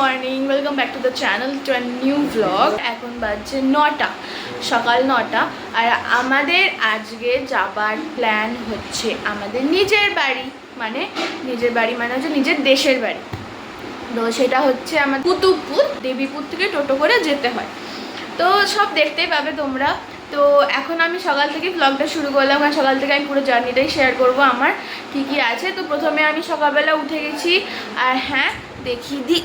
Morning welcome back to the channel to an new blog এখন বাজছে নটা, সকাল নটা। আর আমাদের আজকে যাবার প্ল্যান হচ্ছে আমাদের নিজের বাড়ি। মানে নিজের বাড়ি মানে হচ্ছে নিজের দেশের বাড়ি। তো সেটা হচ্ছে আমার কুতুবপুর, দেবীপুর থেকে টোটো করে যেতে হয়। তো সব দেখতেই পাবে তোমরা। তো এখন আমি সকাল থেকে ব্লগটা শুরু করলাম। আর সকাল থেকে আমি পুরো জার্নিটাই শেয়ার করব আমার। কি কি আছে? তো প্রথমে আমি সকালবেলা উঠে গেছি। আর হ্যাঁ দেখিয়ে দিই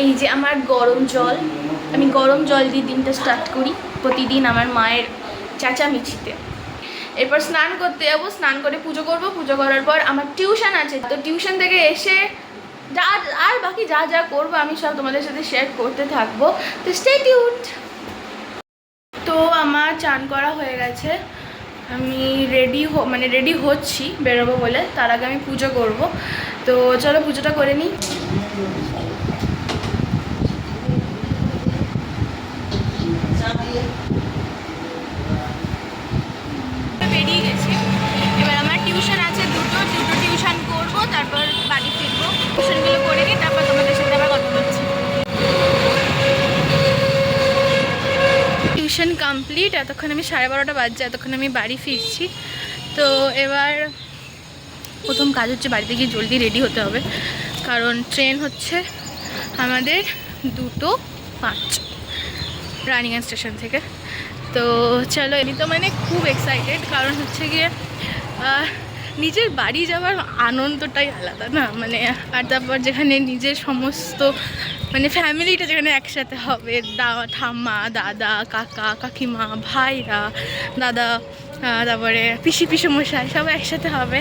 এই যে আমার গরম জল, আমি গরম জল দিয়ে দিনটা স্টার্ট করি প্রতিদিন আমার মায়ের চেঁচামেচিতে। এরপর স্নান করতে যাব, স্নান করে পুজো করব, পুজো করার পর আমার টিউশন আছে। তো টিউশন থেকে এসে যা, আর বাকি যা যা করব আমি সব তোমাদের সাথে শেয়ার করতে থাকব। তো স্টে টিউট তো আমার চান করা হয়ে গেছে। আমি রেডি মানে রেডি হচ্ছি, বেরোবো বলে। তার আগে আমি পুজো করব। তো চলো পুজোটা করে নিই। বেরিয়ে এবার আমার টিউশন আছে দুটো দুটো টিউশন করব, তারপর বাড়ি ফিরবো। টিউশনগুলো করে নিই, তারপর তোমাদের সাথে আবার কথা বলছি। টিউশন কমপ্লিট, এতক্ষণ আমি সাড়ে বারোটা বাজছে, এতক্ষণ আমি বাড়ি ফিরছি। তো এবার প্রথম কাজ হচ্ছে বাড়িতে গিয়ে জলদি রেডি হতে হবে। কারণ ট্রেন হচ্ছে আমাদের দুটো পাঁচ রানিগঞ্জ স্টেশন থেকে। তো চলো, এমনি তো মানে খুব এক্সাইটেড কারণ হচ্ছে গিয়ে নিজের বাড়ি যাওয়ার আনন্দটাই আলাদা না? মানে আর তারপর যেখানে নিজের সমস্ত মানে ফ্যামিলিটা যেখানে একসাথে হবে, দা, ঠাম্মা, দাদা, কাকা, কাকিমা, ভাইরা, দাদা তারপরে পিসি, পিসমশাই সবাই একসাথে হবে।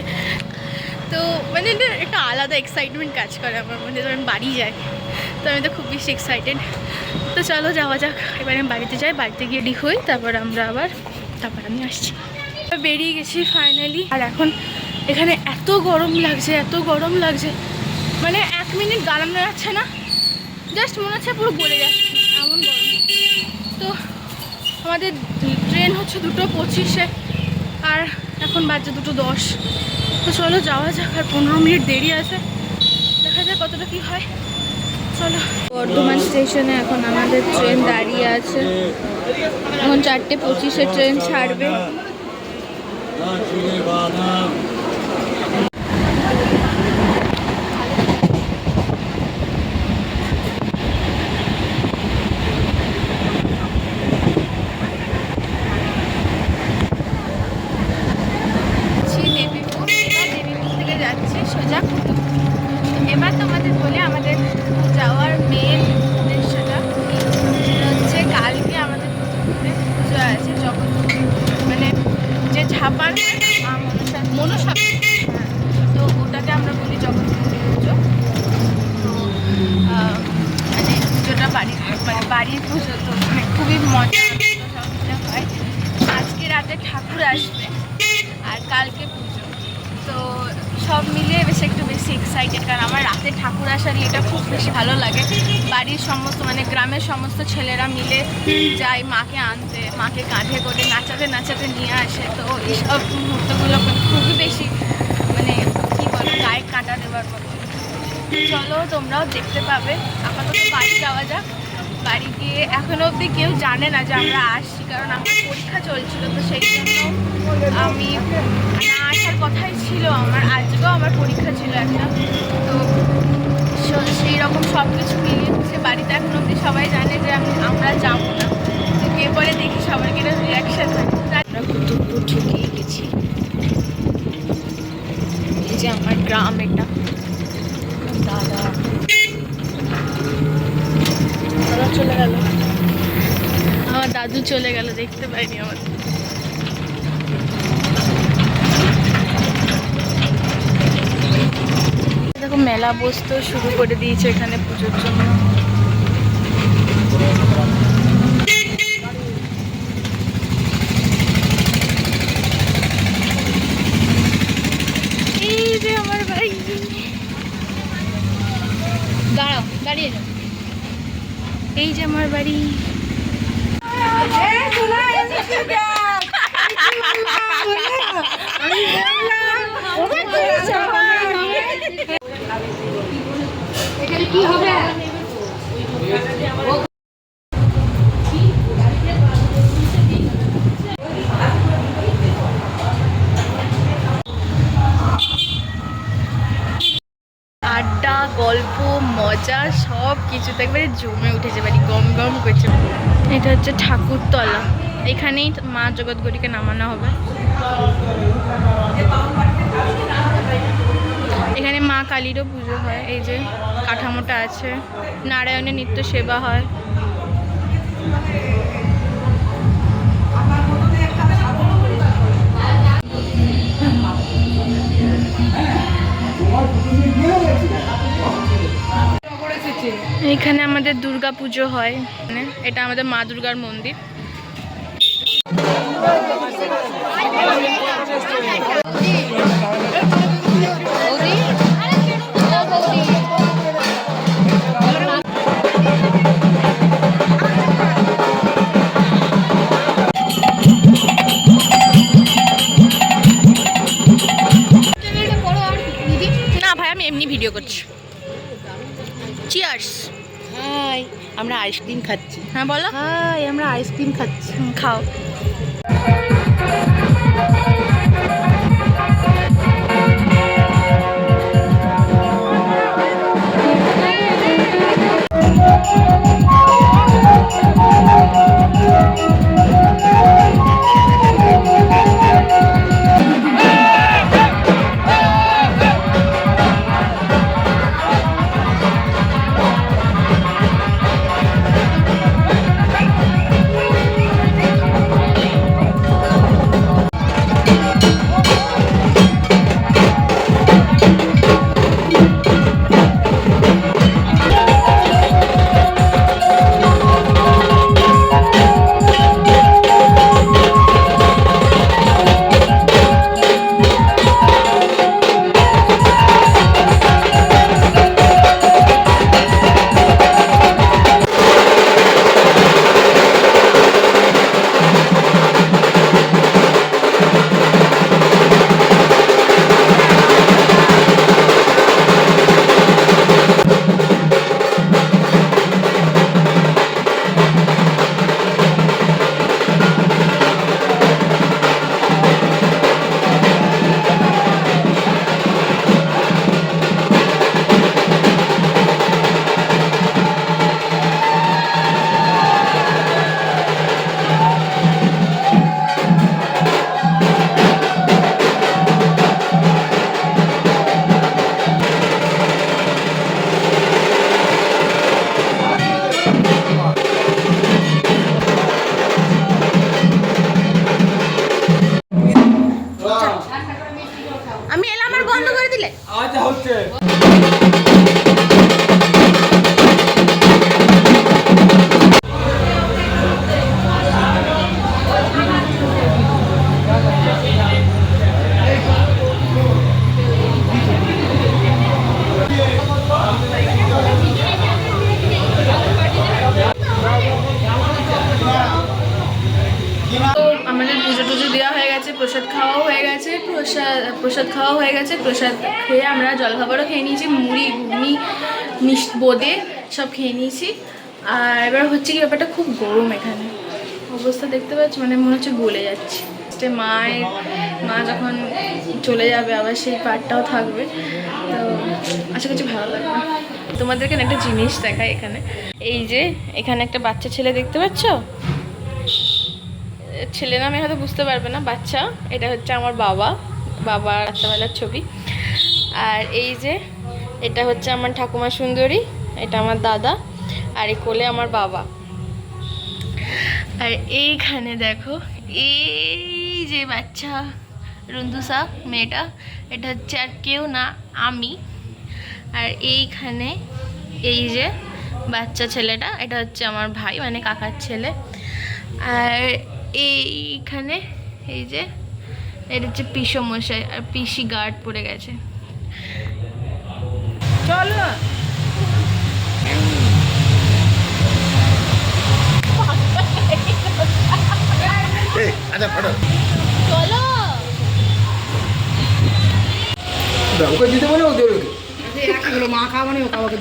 তো মানে একটা আলাদা এক্সাইটমেন্ট কাজ করে আমার মধ্যে যখন বাড়ি যাই তো আমি তো খুব বেশি এক্সাইটেড তো চলো যাওয়া যাক, এবার আমি বাড়িতে যাই, বাড়িতে গিয়ে রেডি হই, তারপর আমরা আবার, তারপর আমি আসছি। বেরিয়ে গেছি ফাইনালি আর এখন এখানে এত গরম লাগছে, এত গরম লাগছে। মানে এক মিনিট দাঁড়ানো যাচ্ছে না জাস্ট মনে হচ্ছে পুরো গলে যাচ্ছে, এমন গরম। তো আমাদের ট্রেন হচ্ছে দুটো পঁচিশে, আর এখন বাজছে দুটো দশ। তো চলো, যাওয়া যাক, আর পনেরো মিনিট দেরি আছে। দেখা যাক কতটা কি হয়। চলো। বর্ধমান স্টেশনে এখন আমাদের ট্রেন দাঁড়িয়ে আছে। এখন চারটে পঁচিশে ট্রেন ছাড়বে যাচ্ছি দেবীপুর এবার দেবীপুর থেকে যাচ্ছি সোজা কুতুবপুর। তো এবার তোমাদের বলে আমাদের যাওয়ার মেন উদ্দেশ্যটা সেটা হচ্ছে কালকে আমাদের কুতুবপুরে পুজো আছে যখন মানে যে ঝাপান হয় না, মা মনসা মনসা হ্যাঁ, তো ওটাকে আমরা বলি জগন্নাথ পুজো তো আহ, মানে পুজোটা বাড়ির মানে বাড়ির পুজো তো মানে খুবই মজা আনন্দ সব কিছু হয় আজকে রাতে ঠাকুর আসবে। আর কালকে পুজো। তো সব মিলিয়ে বেশ একটু বেশি এক্সাইটেড কারণ আমার রাতে ঠাকুর আসার এটা খুব বেশি ভালো লাগে। বাড়ির সমস্ত মানে গ্রামের সমস্ত ছেলেরা মিলে যায় মাকে আনতে, মাকে কাঁধে করে নাচাতে নাচাতে নিয়ে আসে। তো এইসব মুহূর্তগুলো খুবই বেশি মানে কী বলো গায়ে কাঁটা দেওয়ার মতো। চলো তোমরাও দেখতে পাবে। আপাতত বাড়ি যাওয়া যাক। বাড়ি গিয়ে এখনও অবধি কেউ জানে না যে আমরা আসছি, কারণ আমার পরীক্ষা চলছিল, তো সেই জন্য আমি না আসার কথাই ছিল। আমার আজকেও আমার পরীক্ষা ছিল একটা। তো সেই রকম সব কিছু মিলিয়ে সে বাড়িতে এখন অবধি সবাই জানে যে আমি, আমরা যাব না। তো কে পরে দেখি সবার কিনা রিয়াকশান হয়। আমরা কুতুবপুর ঢুকেই গেছি। এই যে আমার গ্রাম এটা দাদু চলে গেল, দেখতে পাইনি আমার দেখো, মেলা বসতেও শুরু করে দিয়েছে এখানে পুজোর জন্য। দাঁড়িয়ে এই যে আমার বাড়ি। আড্ডা গল্প মজা সব কিছুতে একবারে জমে উঠেছে মানে গম গম করছে। এটা হচ্ছে ঠাকুরতলা। এখানেই মা জগৎগরিকে নামানো হবে। এখানে মা কালীরও পুজো হয়, এই যে কাঠামোটা আছে। নারায়ণের নিত্য সেবা হয়। এখানে আমাদের দুর্গা পুজো হয় মানে এটা আমাদের মা দুর্গার মন্দির। না ভাই, আমি এমনি ভিডিও করছি। আমরা আইসক্রিম খাচ্ছি। হ্যাঁ বলো। হ্যাঁ আমরা আইসক্রিম খাচ্ছি। খাও। good. প্রসাদ প্রসাদ খাওয়া হয়ে গেছে। প্রসাদ খেয়ে আমরা জলখাবারও খেয়ে নিয়েছি, মুড়ি, ঘুগনি মিষ্টি বোঁদে সব খেয়ে নিয়েছি। আর এবার হচ্ছে কি ব্যাপারটা খুব গরম এখানে। অবস্থা দেখতে পাচ্ছি? মানে মনে হচ্ছে গলে যাচ্ছে। মায়ের, মা যখন চলে যাবে, আবার সেই পার্টটাও থাকবে। তো আশা করছি ভালো লাগবে। তোমাদেরকে একটা জিনিস দেখায় এখানে। এই যে এখানে একটা বাচ্চা ছেলে দেখতে পাচ্ছ? ছেলে নামে হয়তো বুঝতে পারবে না। বাচ্চা, এটা হচ্ছে আমার বাবা। বাবা রাত্রেবেলার ছবি। আর এই যে, এটা হচ্ছে আমার ঠাকুমা সুন্দরী, এটা আমার দাদা, আর এই কোলে আমার বাবা। আর এইখানে দেখো, এই যে বাচ্চা রুন্দুসা মেয়েটা, এটা হচ্ছে আর কেউ না, আমি। আর এইখানে এই যে বাচ্চা ছেলেটা, এটা হচ্ছে আমার ভাই মানে কাকার ছেলে। আর এইখানে এই যে এটা হচ্ছে পিসো মশাই আর পিসি গার্ড পড়ে গেছে। চলো। এই আচ্ছা ওকে দিতে বলে মা খাওয়া মানে ও খাওয়াকে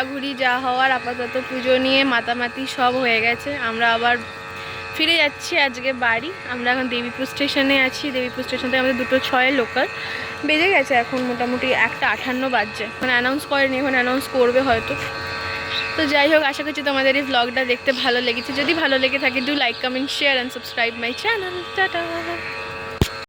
ঘোরাঘুরি যা হওয়ার আপাতত পুজো নিয়ে মাতামাতি সব হয়ে গেছে। আমরা আবার ফিরে যাচ্ছি আজকে বাড়ি। আমরা এখন দেবীপুর স্টেশনে আছি। দেবীপুর স্টেশন থেকে আমাদের দুটো ছয় লোকাল বেজে গেছে এখন মোটামুটি একটা আঠান্ন বাজছে। মানে অ্যানাউন্স করেনি, এখন অ্যানাউন্স করবে হয়তো। তো যাই হোক, আশা করছি তোমাদের এই ভ্লগটা দেখতে ভালো লেগেছে। যদি ভালো লেগে থাকে do like comment share and subscribe my channel tata.